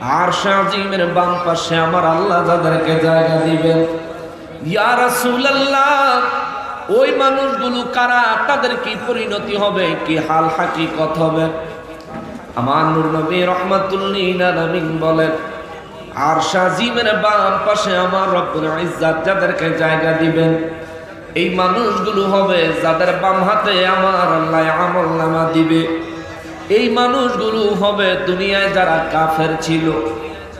আর শাহিমের বাম পাশে আমার আল্লাহ যাদেরকে জায়গা দিবেন। ইয়া রাসূলুল্লাহ, ওই মানুষগুলো কারা? তাদের কি পরিণতি হবে? কি হাল হাকিকত হবে? আমার নূর নবী রহমাতুল্লিল আলামিন বলেন, আর শাহিমের বাম পাশে আমার রব্বুল ইজ্জাত যাদেরকে জায়গা দিবেন, এই মানুষগুলো হবে যাদের বাম হাতে আমার আল্লাহ আমল নামা দিবে। এই মানুষগুলো হবে দুনিয়ায় যারা কাফের ছিল।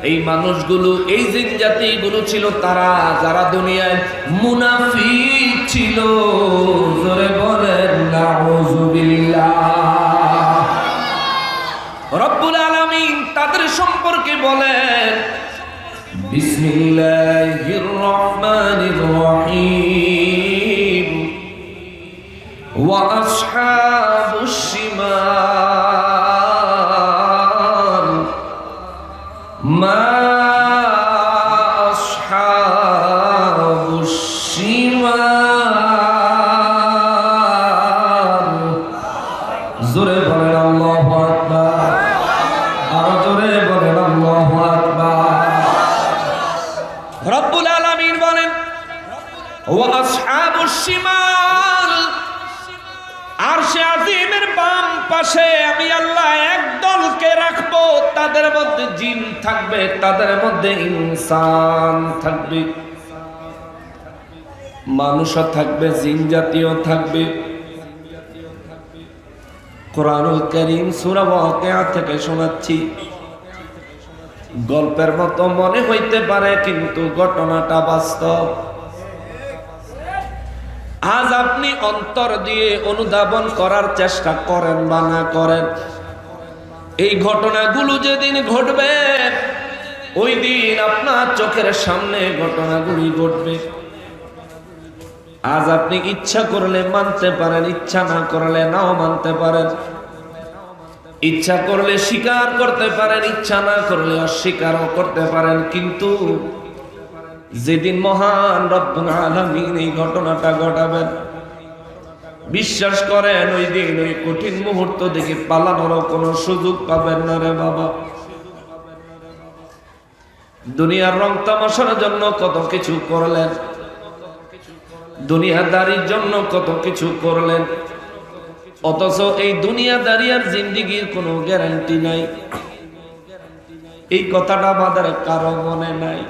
এই মানুষগুলো, এই জিন জাতিগুলো ছিল তারা, যারা দুনিয়ায় মুনাফিক ছিল। জোরে বলেন রব্বুল আলামিন তাদের সম্পর্কে বলেন, বিসমিল্লাহির রহমানির রহিম। ওয়া আসহাবুশ মা জোরে বলেন আল্লাহু জোরে বলেন আল্লাহু আকবার। রব্বুল বলেন ওয়া আসহাবুশ শিমাল আরশে আজিমের বাম পাশে আমি আল্লাহ তাদের মধ্যে জিন থাকবে, তাদের মধ্যে ইনসান থাকবে। মানুষও থাকবে, জিন জাতীয় থাকবে। কোরআনুল করিম সূরা থেকে শোনাচ্ছি। গল্পের মতো মনে হইতে পারে, কিন্তু ঘটনাটা বাস্তব। আজ আপনি অন্তর দিয়ে অনুধাবন করার চেষ্টা করেন বা না করেন। এই ঘটনাগুলো যেদিন ঘটবে, ওই দিন আপনার চোখের সামনে ঘটনাগুলি ঘটবে। আজ আপনি ইচ্ছা করলে মানতে পারেন, ইচ্ছা না করলে নাও মানতে পারেন। ইচ্ছা করলে স্বীকার করতে পারেন, ইচ্ছা না করলে অস্বীকারও করতে পারেন। কিন্তু যেদিন মহান রব্বুল আলামিন এই ঘটনাটা ঘটাবেন বিশ্বাস করেন, ওই দিন ওই কঠিন মুহূর্ত দেখে পালানোরও কোনো সুযোগ পাবেন না রে বাবা। দুনিয়ার রং তামাশার জন্য কত কিছু করলেন। দুনিয়াদারির জন্য কত কিছু করলেন। অথচ এই দুনিয়াদারিয়ার জিন্দিগির কোনো গ্যারান্টি নাই। এই কথাটা আমাদের কারও মনে নাই।